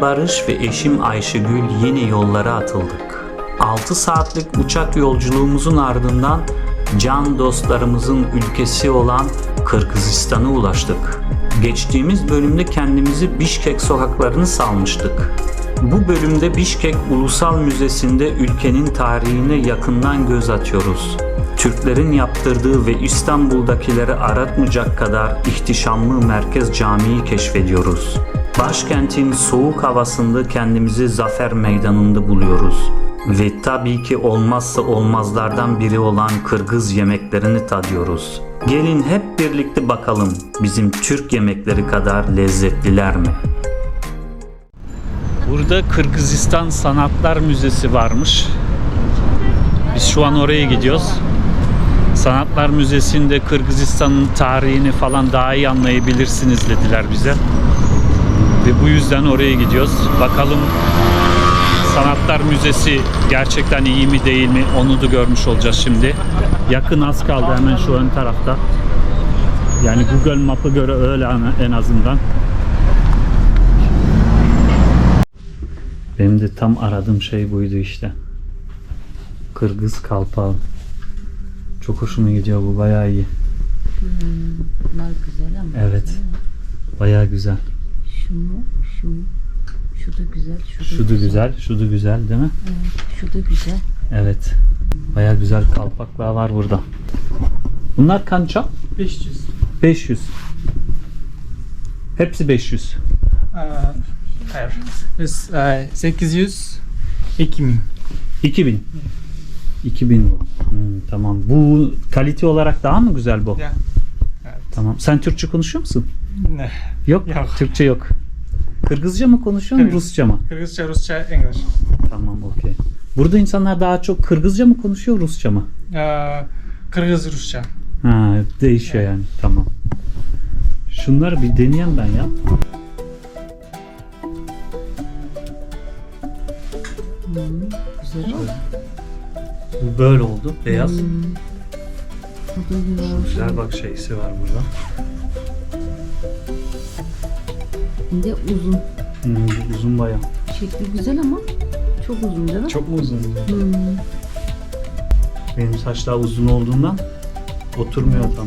Barış ve eşim Ayşegül yine yollara atıldık. 6 saatlik uçak yolculuğumuzun ardından can dostlarımızın ülkesi olan Kırgızistan'a ulaştık. Geçtiğimiz bölümde kendimizi Bişkek sokaklarını salmıştık. Bu bölümde Bişkek Ulusal Müzesi'nde ülkenin tarihine yakından göz atıyoruz. Türklerin yaptırdığı ve İstanbul'dakileri aratmayacak kadar ihtişamlı Merkez Camii'yi keşfediyoruz. Başkentin soğuk havasında kendimizi Zafer Meydanı'nda buluyoruz. Ve tabii ki olmazsa olmazlardan biri olan Kırgız yemeklerini tadıyoruz. Gelin hep birlikte bakalım bizim Türk yemekleri kadar lezzetliler mi? Burada Kırgızistan Sanatlar Müzesi varmış. Biz şu an oraya gidiyoruz. Sanatlar Müzesi'nde Kırgızistan'ın tarihini falan daha iyi anlayabilirsiniz dediler bize. Ve bu yüzden oraya gidiyoruz. Bakalım Sanatlar Müzesi gerçekten iyi mi değil mi onu da görmüş olacağız şimdi. Yakın az kaldı hemen şu ön tarafta. Yani Google Map'a göre öyle en azından. Benim de tam aradığım şey buydu işte. Kırgız kalpağı. Çok hoşuma gidiyor bu bayağı iyi. Bunlar güzel ama. Evet. Bayağı güzel. Şu mu? Şu mu? Şu da güzel. Şu da Şu da güzel, şu da güzel değil mi? Evet, şu da güzel. Evet. Bayağı güzel kalpaklar var burada. Bunlar kança? 500. 500. Hepsi 500. Aa, hayır. Biz e, 800 2000. 2000. 2000 bu. Hmm, tamam. Bu kalite olarak daha mı güzel bu? Ya. Evet. Tamam. Sen Türkçe konuşuyor musun? Ne? Yok. Yok. Türkçe yok. Kırgızca mı konuşuyorsun, Evet. Rusça mı? Kırgızca, Rusça, English. Tamam, okey. Burada insanlar daha çok Kırgızca mı konuşuyor, Rusça mı? Aa, Kırgız, Rusça. Ha, değişiyor yani. Tamam. Şunları bir deneyeyim ben ya. Güzel oldu. Bu böyle oldu. Beyaz. Hmm. Güzel. Güzel bak şeysi var burada. Bir de uzun. Hmm, uzun baya. Şekli güzel ama çok uzun değil mi? Çok mu uzun? Hmm. Benim saçlar uzun olduğundan oturmuyor tam.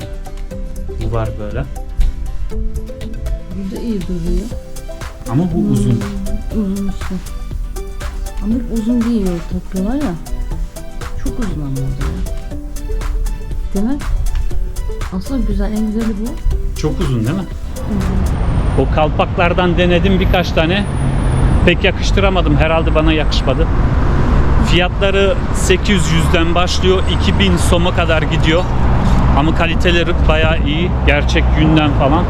Bu var böyle. Bu da iyi duruyor. Ama bu uzun. Hmm, Uzun işte. Ama uzun değil öyle takıyorlar ya. Çok uzun ama o da. Değil mi? Aslında güzel, en güzeli bu. Çok uzun değil mi? O kalpaklardan denedim birkaç tane. Pek yakıştıramadım. Herhalde bana yakışmadı. Fiyatları 800'den başlıyor. 2000 soma kadar gidiyor. Ama kaliteleri bayağı iyi. Gerçek yünden falan.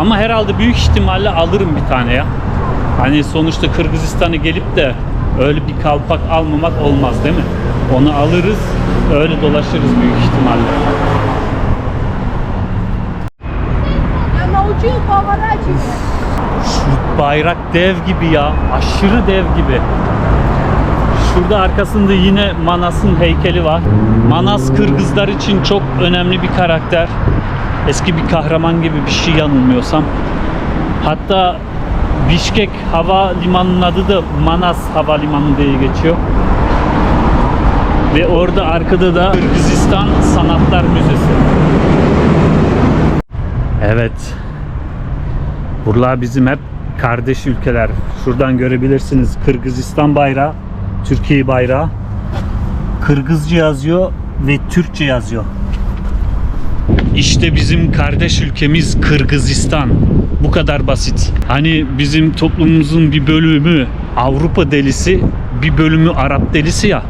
Ama herhalde büyük ihtimalle alırım bir tane ya. Hani sonuçta Kırgızistan'a gelip de öyle bir kalpak almamak olmaz değil mi? Onu alırız, öyle dolaşırız büyük ihtimalle. havada. Şu bayrak dev gibi ya. Aşırı dev gibi. Şurada arkasında yine Manas'ın heykeli var. Manas Kırgızlar için çok önemli bir karakter. Eski bir kahraman gibi bir şey yanılmıyorsam. Hatta Bişkek Havalimanı'nın adı da Manas Havalimanı diye geçiyor. Ve orada arkada da Kırgızistan Sanatlar Müzesi. Evet, Buralar bizim hep kardeş ülkeler. Şuradan görebilirsiniz Kırgızistan bayrağı, Türkiye bayrağı. Kırgızca yazıyor ve Türkçe yazıyor. İşte bizim kardeş ülkemiz Kırgızistan. Bu kadar basit. Hani bizim toplumumuzun bir bölümü Avrupa delisi, bir bölümü Arap delisi ya.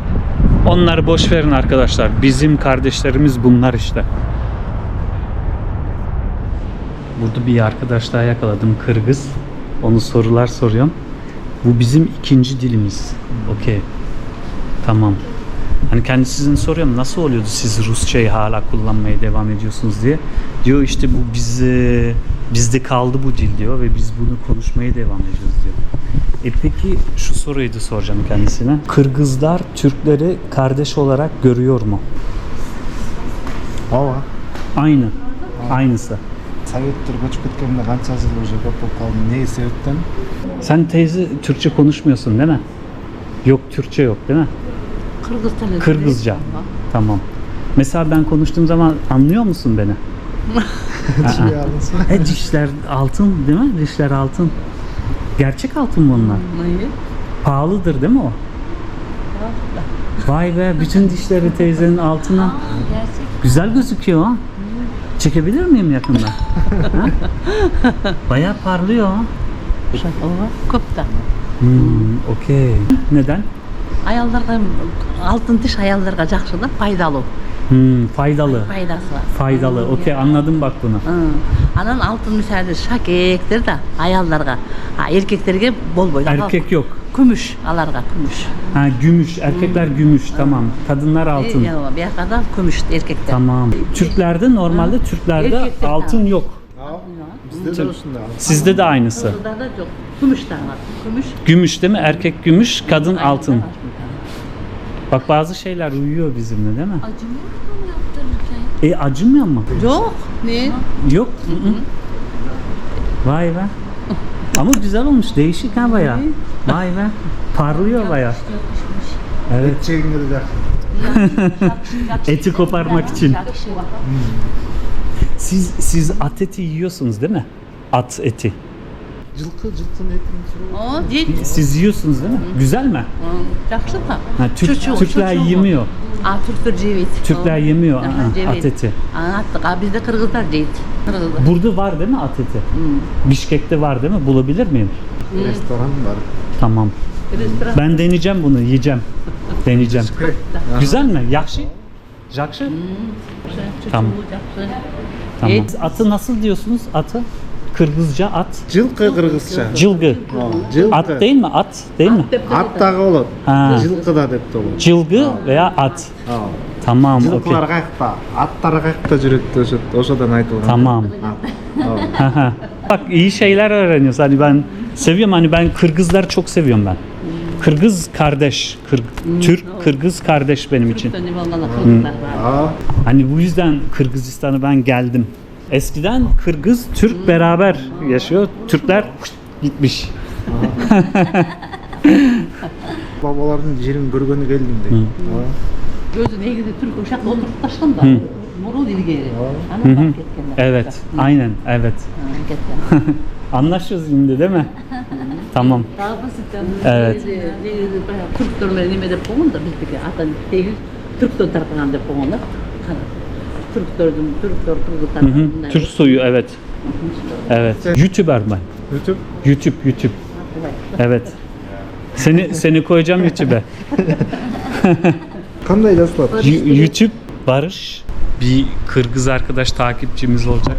Onları boş verin arkadaşlar. Bizim kardeşlerimiz bunlar işte. Burada bir arkadaş daha yakaladım Kırgız. Onu sorular soruyorum. Bu bizim ikinci dilimiz. Okey. Tamam. Hani kendisini soruyorum nasıl oluyordu siz Rusçayı hala kullanmaya devam ediyorsunuz diye. Diyor işte bu bize bizde kaldı bu dil diyor ve biz bunu konuşmaya devam ediyoruz diyor. E peki şu soruyu da soracağım kendisine. Kırgızlar Türkleri kardeş olarak görüyor mu? Valla. Aynı. Aynısı. советтер көчүп кеткенине канча жыл уже көп болуп калды эмне себептен Sen teyze Türkçe konuşmuyorsun değil mi? Yok Türkçe yok değil mi? Kırgızca ne? Kırgızca. Tamam. Mesela ben konuştuğum zaman anlıyor musun beni? түшүнбөй аласың E dişler altın değil mi? Dişler altın. Gerçek altın mı onlar? Neyi? Pahalıdır değil mi o? Vay be bütün dişleri teyzenin altına. Gerçek. Güzel gözüküyor ha. Çekebilir miyim yakında? Ha? Bayağı parlıyor ha. Ova, köpte. Hmm, okey. Neden? Ayallarga altın diş ayallarga жақсы да пайдалуу Hmm, faydalı. Faydası var. Faydalı. Okey anladım bak bunu. Hı. Anan altın müsaade şak erkektir de ayallarga. Ha erkeklerge bol boy. Erkek yok. Gümüş alarga gümüş. Ha gümüş. Erkekler gümüş tamam. Kadınlar altın. Yok bir kadar gümüş erkekler. Tamam. Türklerde normalde Türklerde Erkekler altın yok. Bizde de olsun. Sizde de aynısı. Kızlarda da yok. Gümüş de var. Gümüş. Gümüş değil mi? Erkek gümüş, kadın altın. Bak bazı şeyler uyuyor bizimle değil mi? Acımıyor mu? E acımıyor mu? Yok. Ne? Yok. Hı hı. Vay be. Ama güzel olmuş. Değişik ha baya. Vay be. Parlıyor baya. Evet. Etçe indirdiler. Eti koparmak için. Siz siz at eti yiyorsunuz değil mi? At eti. жылкы жылкынын этин сүрүп О, жейт. Siz yiyorsunuz değil mi? Güzel mi? Жакшы да. Ha, Türk, Çocuk, Türkler çocuk. yemiyor. А, түрктөр жебейт. Türkler yemiyor Aha, aa, жебейт. at eti. А, аттык, а бизде кыргыздар жейт. Кыргыздар. Burada var değil mi at eti? Bişkek'te var değil mi? Bulabilir miyim? ресторан бар Tamam. Ресторан. Ben deneyeceğim bunu, yiyeceğim. Deneyeceğim. Güzel mi? Yakşı? Jakşı? Tamam. Жакшы. Tamam. Et. Atı nasıl diyorsunuz? Atı? Kırgızca at. жылкы кыргызча Cılgı. жылкы At değil mi? At değil mi? ат дагы болот Ha. жылкы да деп да болот Cılgı veya at. Aa. Tamam, okey. жылкылар каякта аттар каякта жүрөт дешет ошодон айтылган Tamam. Aa. Bak iyi şeyler öğreniyoruz. Hani ben seviyorum hani ben Kırgızları çok seviyorum ben. Kırgız kardeş, Kır- Türk Kırgız kardeş benim için. Түрктөн эме болгондо кыргыздар бар. Aa. Hani bu yüzden Kırgızistan'a ben geldim. Eskiden Kırgız, Türk beraber yaşıyor. Türkler gitmiş. бабалардын жерин көргөнү келдим дейт Aa. Өзү негизи түрк ошакта отуруп ташкан да. Мурул илгери. Анан барып кеткендер. Evet, aynen, evet. Ha, кеткен. Anlaşıyoruz şimdi değil mi? tamam. Дагы басып Evet. Негизи баягы түрктөр менен неме деп койгон да биздики ата тегиз түрктөн таркаган деп койгон Türk sordum, Türk sordum. Hı hı. Türk soyu evet. Evet. YouTuber mı? YouTube. YouTube, YouTube. Evet. Seni seni koyacağım YouTube'e. Kanda ilaçlar. Y- YouTube Barış bir Kırgız arkadaş takipçimiz olacak.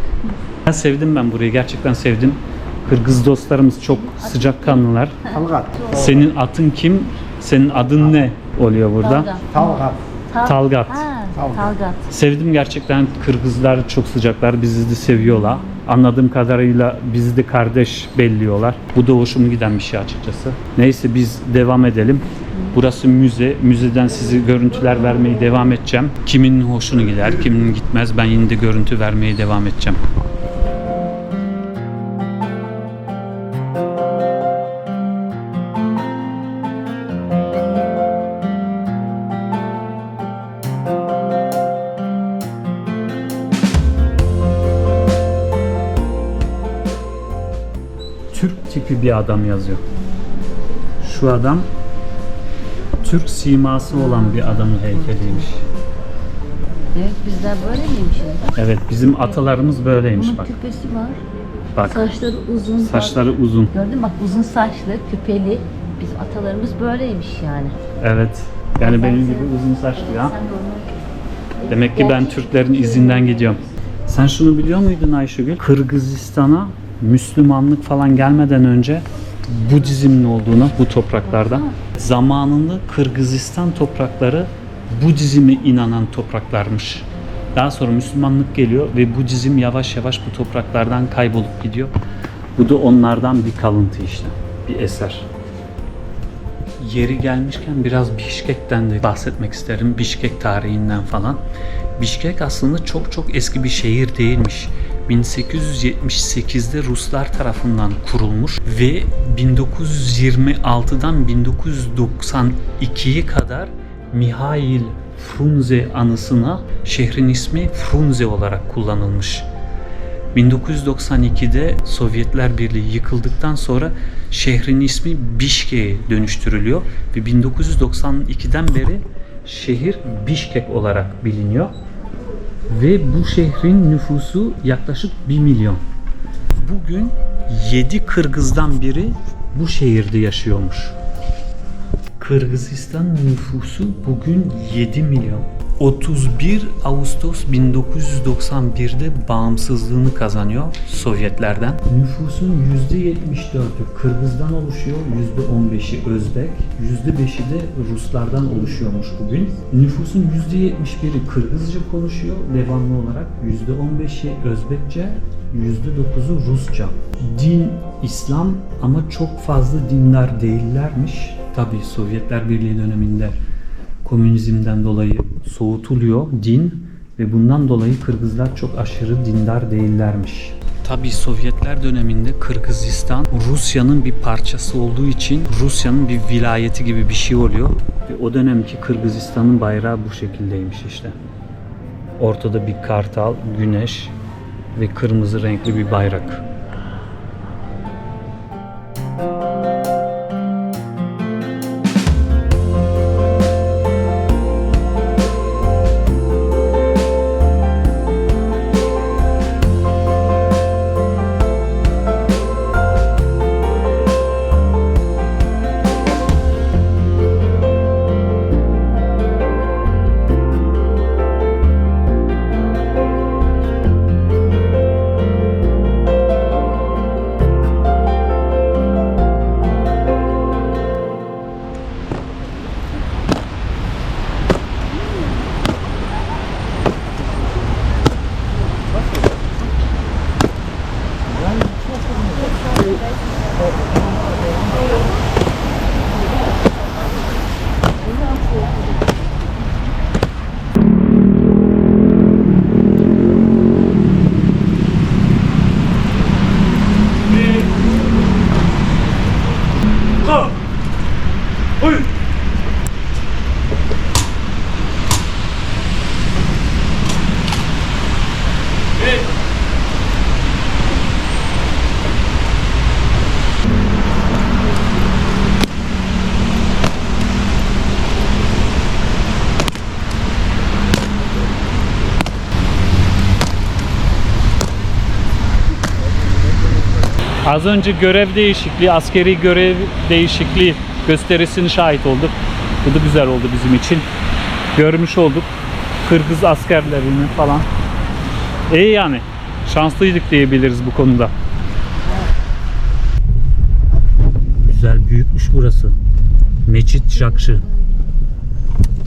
Ben sevdim ben burayı gerçekten sevdim. Kırgız dostlarımız çok sıcakkanlılar. Talgat. Senin atın kim? Senin adın ne oluyor burada? Talgat. Talgat. Talgat. Sevdim gerçekten. Kırgızlar çok sıcaklar. Bizi de seviyorlar. Anladığım kadarıyla bizi de kardeş belliyorlar. Bu da hoşuma giden bir şey açıkçası. Neyse biz devam edelim. Burası müze. Müzeden sizi görüntüler vermeyi devam edeceğim. Kimin hoşunu gider, kimin gitmez. Ben yine de görüntü vermeye devam edeceğim. Bir adam yazıyor. Şu adam Türk siması olan bir adamın heykeliymiş. Evet bizler böyle miymişiz? Evet bizim atalarımız böyleymiş Bunun bak. küpesi var. Bak Saçları uzun. saçları uzun. Gördün mü bak uzun saçlı, küpeli. Bizim atalarımız böyleymiş yani. Evet. Yani benim gibi uzun saçlı ya. Sen de onu Demek ki ben Türklerin izinden gidiyorum. Sen şunu biliyor muydun Ayşegül? Kırgızistan'a Müslümanlık falan gelmeden önce Budizmin olduğunu bu topraklarda zamanında Kırgızistan toprakları Budizm'e inanan topraklarmış. Daha sonra Müslümanlık geliyor ve Budizm yavaş yavaş bu topraklardan kaybolup gidiyor. Bu da onlardan bir kalıntı işte, bir eser. Yeri gelmişken biraz Bişkek'ten de bahsetmek isterim. Bişkek tarihinden falan. Bişkek aslında çok çok eski bir şehir değilmiş. 1878'de Ruslar tarafından kurulmuş ve 1926'dan 1992'ye kadar Mihail Frunze anısına şehrin ismi Frunze olarak kullanılmış. 1992'de Sovyetler Birliği yıkıldıktan sonra şehrin ismi Bişkek'e dönüştürülüyor ve 1992'den beri şehir Bişkek olarak biliniyor. Ve bu şehrin nüfusu yaklaşık 1 milyon. Bugün 7 Kırgız'dan biri bu şehirde yaşıyormuş. Kırgızistan nüfusu bugün 7 milyon. 31 Ağustos 1991'de bağımsızlığını kazanıyor Sovyetlerden. Nüfusun %74'ü Kırgız'dan oluşuyor, %15'i Özbek, %5'i de Ruslardan oluşuyormuş bugün. Nüfusun %71'i Kırgızca konuşuyor devamlı olarak, %15'i Özbekçe, %9'u Rusça. Din İslam ama çok fazla dindar değillermiş. Tabi Sovyetler Birliği döneminde komünizmden dolayı soğutuluyor din ve bundan dolayı Kırgızlar çok aşırı dindar değillermiş. Tabi Sovyetler döneminde Kırgızistan Rusya'nın bir parçası olduğu için Rusya'nın bir vilayeti gibi bir şey oluyor. Ve o dönemki Kırgızistan'ın bayrağı bu şekildeymiş işte. Ortada bir kartal, güneş ve kırmızı renkli bir bayrak. Az önce görev değişikliği, askeri görev değişikliği gösterisini şahit olduk. Bu da güzel oldu bizim için. Görmüş olduk. Kırgız askerlerini falan. İyi yani. Şanslıydık diyebiliriz bu konuda. Güzel, büyükmüş burası. Meçit Jakşı.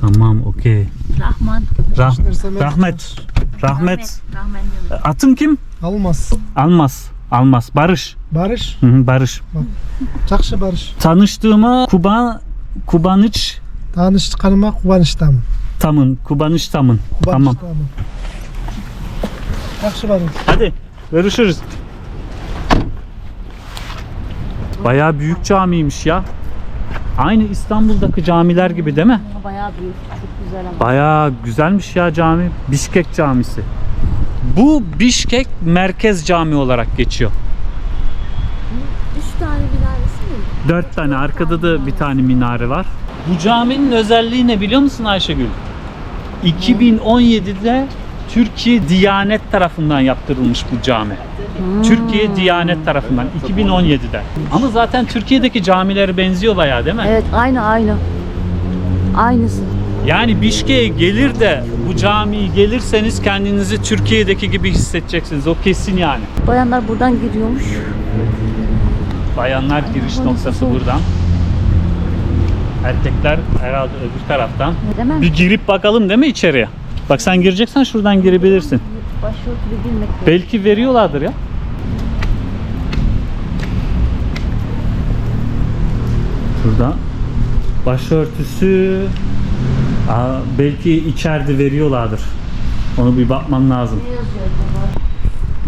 Tamam, okey. Rahman. Rah- Rahmet. Rahmet. Rahman diyorum. Atım kim? Almaz. Almaz. Almaz. Barış. Barış. Hı hı, Barış. Çakşı Barış. Tanıştığıma Kuba Kubanıç Tanıştıkanıma Kubanış Tamın. Tamın. Kubanıç Tamın. Kubanış Tamam. Tamın. Çakşı Barış. Hadi görüşürüz. Bayağı büyük camiymiş ya. Aynı İstanbul'daki camiler gibi değil mi? Bayağı büyük. Çok güzel ama. Bayağı güzelmiş ya cami. Bişkek camisi. Bu Bişkek Merkez Cami olarak geçiyor. Dört tane. Arkada da bir tane minare var. Bu caminin özelliği ne biliyor musun Ayşegül? 2017'de Türkiye Diyanet tarafından yaptırılmış bu cami. Türkiye Diyanet tarafından 2017'de. Ama zaten Türkiye'deki camilere benziyor bayağı değil mi? Evet aynı aynı. Aynısı. Yani Bişkek'e gelir de bu camiyi gelirseniz kendinizi Türkiye'deki gibi hissedeceksiniz. O kesin yani. Bayanlar buradan giriyormuş. Bayanlar giriş noktası buradan. Erkekler herhalde öbür taraftan. Ne demem? Bir girip bakalım değil mi içeriye? Bak sen gireceksen şuradan girebilirsin. Başörtülü girmek yok. Belki veriyorlardır ya. Şurada başörtüsü Aa, belki içeride veriyorlardır. Onu bir bakman lazım.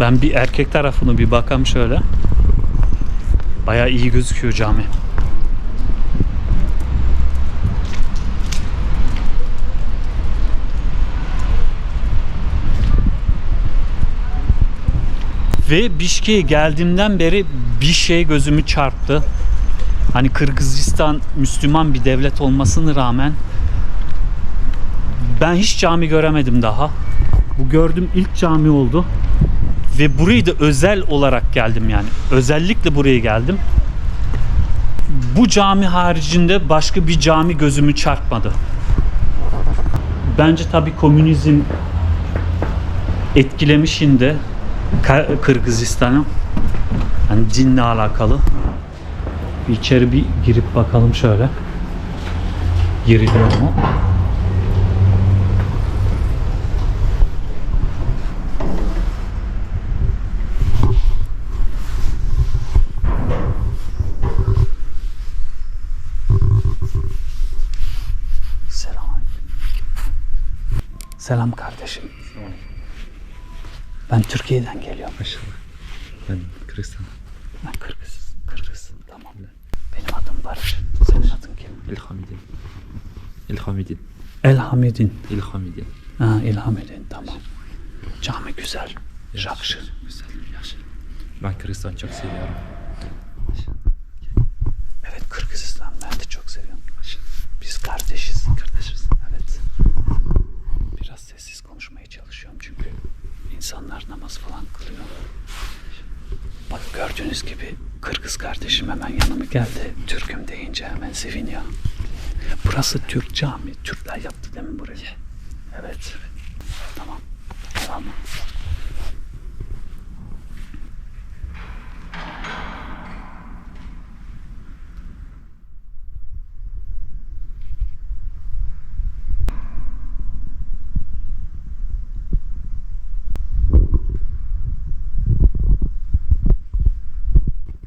Ben bir erkek tarafını bir bakam şöyle. Bayağı iyi gözüküyor cami. Ve Bişkek'e geldiğimden beri bir şey gözümü çarptı. Hani Kırgızistan Müslüman bir devlet olmasına rağmen ben hiç cami göremedim daha. Bu gördüğüm ilk cami oldu. Ve burayı da özel olarak geldim yani. Özellikle buraya geldim. Bu cami haricinde başka bir cami gözümü çarpmadı. Bence tabii komünizm etkilemişinde Ka- Kırgızistan'ı. Hani dinle alakalı. Bir içeri bir girip bakalım şöyle. Giriliyor mu? Selam. Selam kardeşim. Ben Türkiye'den geliyorum. Maşallah. Ben Kırgızistan. Ben Kırgız. Kırgız. Tamam. Benim adım Barış. Senin adın kim? İlhamidin. İlhamidin. Elhamidin. İlhamidin. Ha, İlhamidin. Tamam. Cami güzel. Şakşı. Güzel. Yaxşı. Ben Kırgızistan çok seviyorum. Evet Kırgızistan ben de çok seviyorum. Biz kardeşiz. Kardeşiz. Evet. Biraz sessiz konuşmaya çalışıyorum çünkü insanlar namaz falan kılıyor. Bak gördüğünüz gibi Kırgız kardeşim hemen yanıma geldi. Türk'üm deyince hemen seviniyor. Burası Türk cami. Türkler yaptı değil mi burayı? Evet. Tamam. Tamam.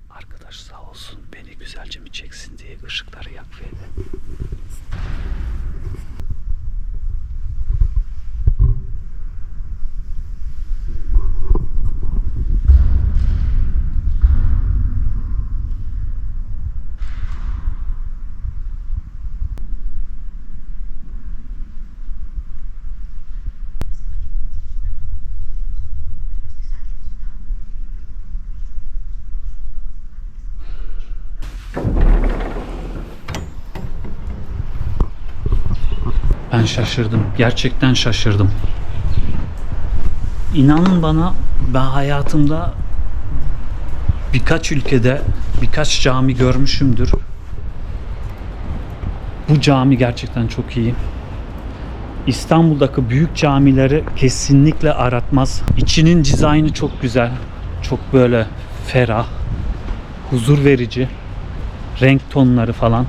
Arkadaş sağ olsun beni güzelce mi çeksin diye ışıkları yakıyordu. Şaşırdım. Gerçekten şaşırdım. İnanın bana ben hayatımda birkaç ülkede birkaç cami görmüşümdür. Bu cami gerçekten çok iyi. İstanbul'daki büyük camileri kesinlikle aratmaz. İçinin dizaynı çok güzel. Çok böyle ferah, huzur verici. Renk tonları falan.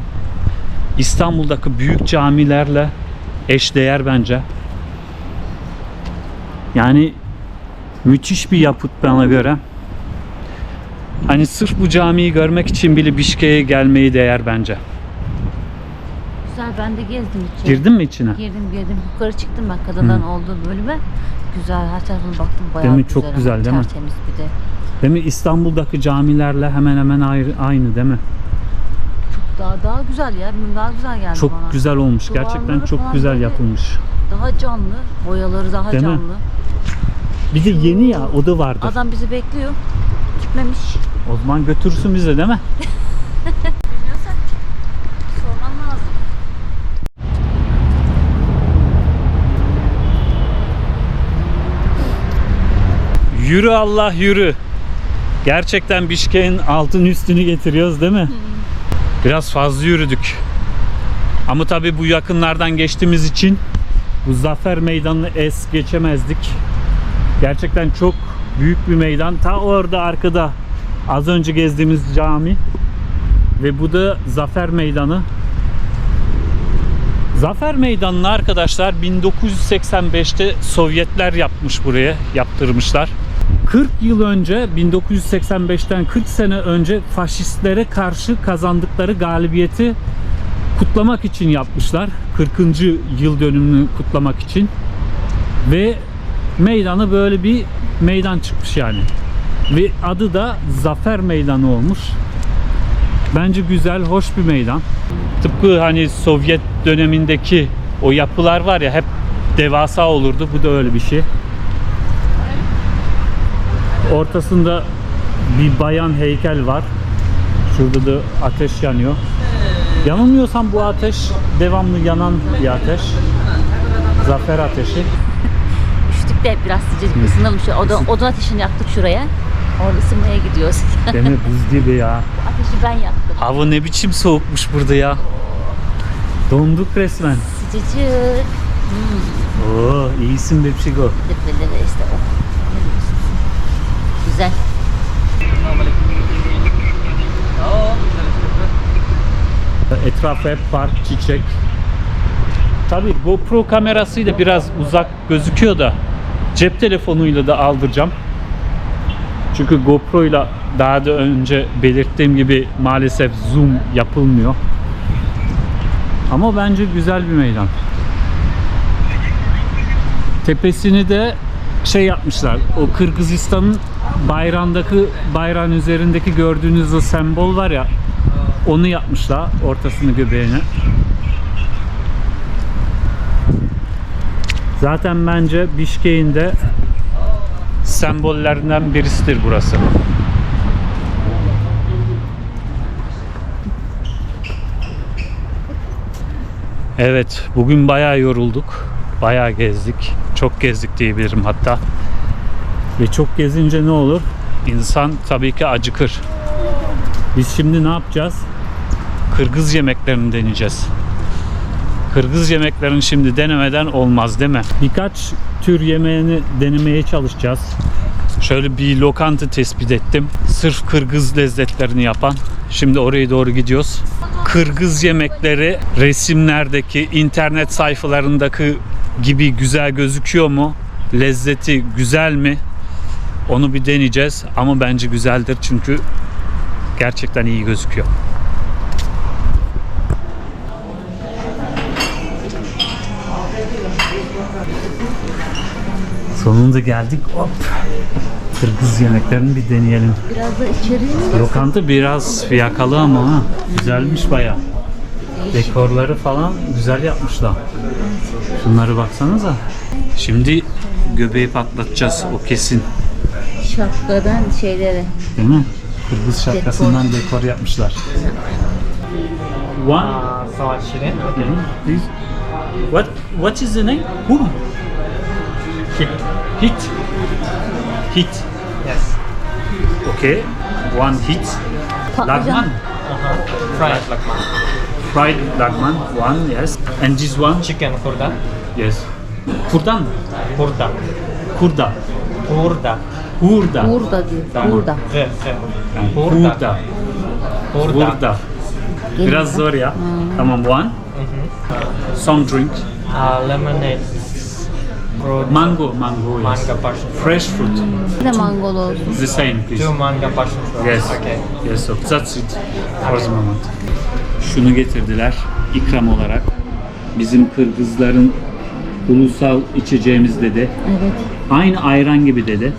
İstanbul'daki büyük camilerle eşdeğer bence. Yani müthiş bir yapıt bana göre. Hani sırf bu camiyi görmek için bile Bişkek'e gelmeyi değer bence. Güzel ben de gezdim içeri. Girdin mi içine? Girdim girdim. Yukarı çıktım ben kadından olduğu bölüme. Güzel her tarafına baktım bayağı Değil mi? güzel. Çok ama güzel, değil mi? Tertemiz bir de. Değil mi? İstanbul'daki camilerle hemen hemen ayrı, aynı değil mi? Daha daha güzel ya. Daha güzel geldi Çok bana. güzel olmuş. Gerçekten Duvarları çok falan güzel böyle- yapılmış. Daha canlı. Boyaları daha Değil mi? canlı. Bir de yeni ya o da vardı. Adam bizi bekliyor. Gitmemiş. O zaman götürsün bize değil mi? Bilmiyorsan sorman lazım. Yürü Allah yürü. Gerçekten Bişkek'in altın üstünü getiriyoruz değil mi? Biraz fazla yürüdük. Ama tabii bu yakınlardan geçtiğimiz için bu Zafer Meydanı'nı es geçemezdik. Gerçekten çok büyük bir meydan. Ta orada arkada az önce gezdiğimiz cami ve bu da Zafer Meydanı. Zafer Meydanı'nı arkadaşlar 1985'te Sovyetler yapmış buraya, yaptırmışlar. 40 yıl önce 1985'ten 40 sene önce faşistlere karşı kazandıkları galibiyeti kutlamak için yapmışlar. 40. yıl dönümünü kutlamak için. Ve meydanı böyle bir meydan çıkmış yani. Ve adı da Zafer Meydanı olmuş. Bence güzel, hoş bir meydan. Tıpkı hani Sovyet dönemindeki o yapılar var ya hep devasa olurdu. Bu da öyle bir şey. Ortasında bir bayan heykel var. Şurada da ateş yanıyor. Yanılmıyorsam bu ateş devamlı yanan bir ateş. Zafer ateşi. Üşüdük de biraz sıcacık ısınalım. Şu oda ateşini yaktık şuraya. Orada ısınmaya gidiyoruz. Mi? Buz gibi ya. Ateşi ben yaktım. Hava ne biçim soğukmuş burada ya. Donduk resmen. Sıcacık. Oo, iyisin Bepşigo. İşte o. Güzel. Etraf hep park, çiçek. Tabii GoPro kamerasıyla biraz uzak gözüküyor da cep telefonuyla da aldıracağım. Çünkü GoPro ile daha da önce belirttiğim gibi maalesef zoom yapılmıyor. Ama bence güzel bir meydan. Tepesini de şey yapmışlar. O Kırgızistan'ın bayrağındaki bayrağın üzerindeki gördüğünüz o sembol var ya onu yapmışlar ortasını göbeğine. Zaten bence Bişkek'in de sembollerinden birisidir burası. Evet, bugün bayağı yorulduk. Bayağı gezdik. Çok gezdik diyebilirim hatta. Ve çok gezince ne olur? İnsan tabii ki acıkır. Biz şimdi ne yapacağız? Kırgız yemeklerini deneyeceğiz. Kırgız yemeklerini şimdi denemeden olmaz değil mi? Birkaç tür yemeğini denemeye çalışacağız. Şöyle bir lokanta tespit ettim. Sırf Kırgız lezzetlerini yapan. Şimdi oraya doğru gidiyoruz. Kırgız yemekleri resimlerdeki, internet sayfalarındaki gibi güzel gözüküyor mu? Lezzeti güzel mi? Onu bir deneyeceğiz ama bence güzeldir çünkü gerçekten iyi gözüküyor. Sonunda geldik. Hop. Kırgız yemeklerini bir deneyelim. Biraz da içeriye? Lokanta biraz fiyakalı ama ha. Güzelmiş baya. Dekorları falan güzel yapmışlar. Şunları baksanıza. Şimdi göbeği patlatacağız o kesin. Şapkadan şeylere. Değil mi? Kırgız şapkasından dekor yapmışlar. One, Savaş Şirin. What what is the name? Who? Hit. Hit. Hit. Yes. Okay. One hit. Lagman. Fried lakman. Fried lagman. One, yes. And this one? Chicken kurda. Yes. Kurdan mı? Kurda. Kurda. Kurda. Hurda. Burada diyor. Burada. Evet, evet. Biraz zor ya. Tamam one. Some drink. Uh, lemonade. Fruit. Mango, mango, yes. Manga passion. Fresh fruit. Bir de mangol olsun. The same, please. Two manga passion fruit. Yes. Okay. Yes, so that's it for the moment. Şunu getirdiler ikram olarak. Bizim Kırgızların ulusal içeceğimiz dedi. Evet. Aynı ayran gibi dedi.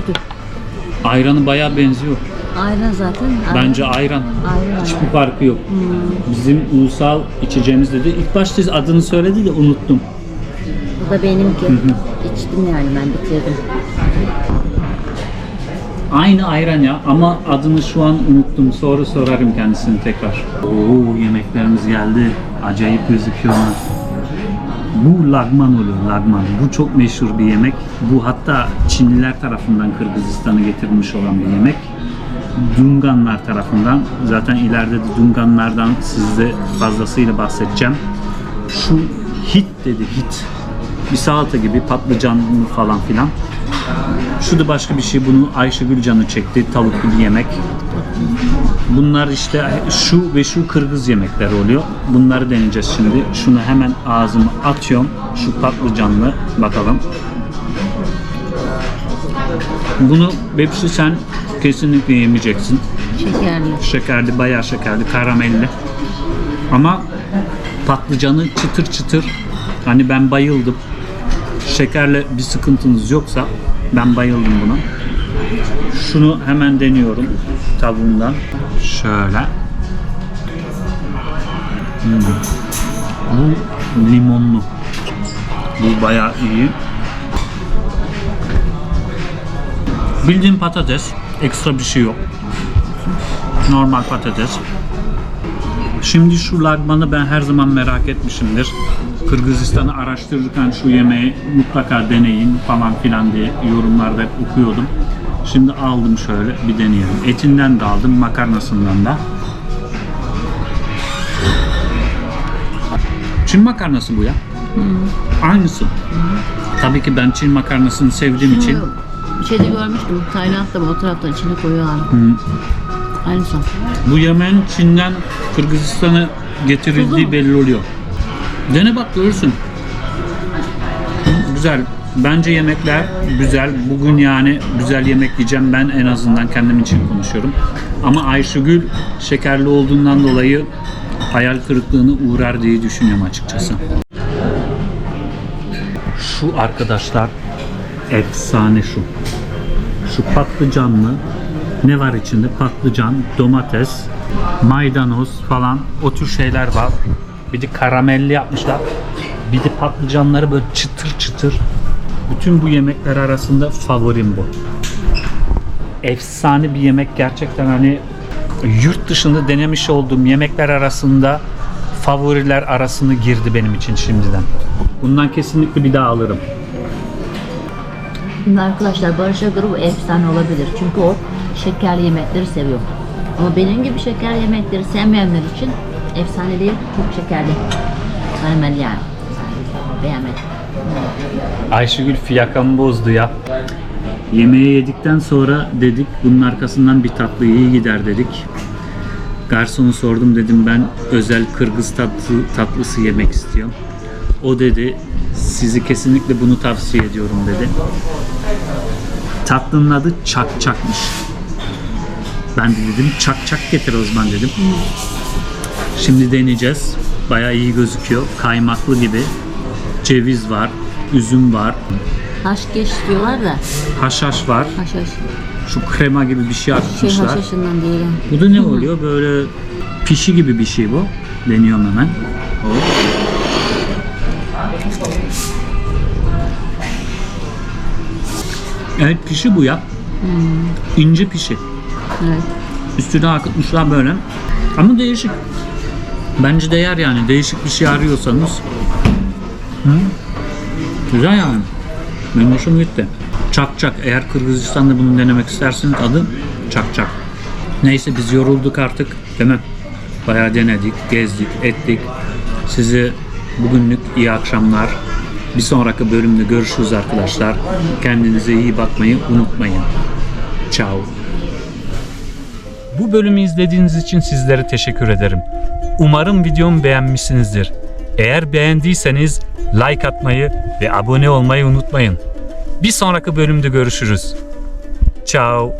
Sütü. Ayranı bayağı benziyor. Ayran zaten. Ayran. Bence ayran. Ayran. Hiçbir farkı yok. Bizim ulusal içeceğimiz dedi. İlk başta adını söyledi de unuttum. Bu da benimki. İçtim yani ben bitirdim. Aynı ayran ya ama adını şu an unuttum. Sonra sorarım kendisini tekrar. Oo yemeklerimiz geldi. Acayip gözüküyorlar. Bu lagman oluyor lagman. Bu çok meşhur bir yemek. Bu hatta Çinliler tarafından Kırgızistan'a getirilmiş olan bir yemek. Dunganlar tarafından. Zaten ileride de Dunganlardan sizde fazlasıyla bahsedeceğim. Şu hit dedi hit. Bir salata gibi patlıcanlı falan filan. Şu da başka bir şey. Bunu Ayşegül canı çekti. Tavuklu bir yemek. Bunlar işte şu ve şu Kırgız yemekleri oluyor. Bunları deneyeceğiz şimdi. Şunu hemen ağzıma atıyorum. Şu patlıcanlı. Bakalım. Bunu Bepsi sen kesinlikle yemeyeceksin. Şekerli. Şekerli, bayağı şekerli, karamelli. Ama patlıcanı çıtır çıtır Hani ben bayıldım. Şekerle bir sıkıntınız yoksa ben bayıldım buna. Şunu hemen deniyorum tavuğundan. Şöyle. Hmm. Bu limonlu. Bu bayağı iyi. Bildiğin patates. Ekstra bir şey yok. Normal patates. Şimdi şu lagmanı ben her zaman merak etmişimdir. Kırgızistan'ı araştırırken şu yemeği mutlaka deneyin falan filan diye yorumlarda okuyordum. Şimdi aldım şöyle bir deneyelim. Etinden de aldım, makarnasından da. Çin makarnası bu ya. Aynısı. Tabii ki ben Çin makarnasını sevdiğim için Bir şeyde görmüştüm. Tayland'da o taraftan içine koyuyorlar. Aynısı. Bu yemeğin Çin'den Kırgızistan'a getirildiği belli oluyor. Dene bak görürsün. Güzel. Bence yemekler güzel. Bugün yani güzel yemek yiyeceğim ben en azından kendim için konuşuyorum. Ama Ayşegül şekerli olduğundan dolayı hayal kırıklığına uğrar diye düşünüyorum açıkçası. Şu arkadaşlar efsane şu. Şu patlıcanlı ne var içinde? Patlıcan, domates, maydanoz falan o tür şeyler var. Bir de karamelli yapmışlar. Bir de patlıcanları böyle çıtır çıtır. Bütün bu yemekler arasında favorim bu. Efsane bir yemek gerçekten hani yurt dışında denemiş olduğum yemekler arasında favoriler arasını girdi benim için şimdiden. Bundan kesinlikle bir daha alırım. Şimdi arkadaşlar Barış'a göre bu efsane olabilir. Çünkü o şekerli yemekleri seviyor. Ama benim gibi şeker yemekleri sevmeyenler için efsane değil, çok şekerli. Karamel yani. Beğenmedim. Ayşegül fiyakamı bozdu ya. Yemeği yedikten sonra dedik bunun arkasından bir tatlı iyi gider dedik. Garsonu sordum dedim ben özel Kırgız tatlı, tatlısı yemek istiyorum. O dedi sizi kesinlikle bunu tavsiye ediyorum dedi. Tatlının adı çak çakmış. Ben de dedim çak çak getir o zaman dedim. Şimdi deneyeceğiz. Bayağı iyi gözüküyor. Kaymaklı gibi. Ceviz var, üzüm var, Haşkeş diyorlar da haşhaş var. haşhaş. Şu krema gibi bir şey Şey atmışlar. haşhaşından değil. Bu da ne oluyor? Böyle pişi gibi bir şey bu. Deniyorum hemen. Hop. Evet pişi bu ya. İnce pişi. Evet. Üstüne akıtmışlar böyle. Ama değişik. Bence değer yani. Değişik bir şey arıyorsanız. Hı? Güzel yani. Benim hoşuma gitti. Çak çak. Eğer Kırgızistan'da bunu denemek isterseniz adı çak çak. Neyse biz yorulduk artık. Değil mi? Bayağı denedik, gezdik, ettik. Size bugünlük iyi akşamlar. Bir sonraki bölümde görüşürüz arkadaşlar. Kendinize iyi bakmayı unutmayın. Ciao. Bu bölümü izlediğiniz için sizlere teşekkür ederim. Umarım videomu beğenmişsinizdir. Eğer beğendiyseniz like atmayı ve abone olmayı unutmayın. Bir sonraki bölümde görüşürüz. Ciao.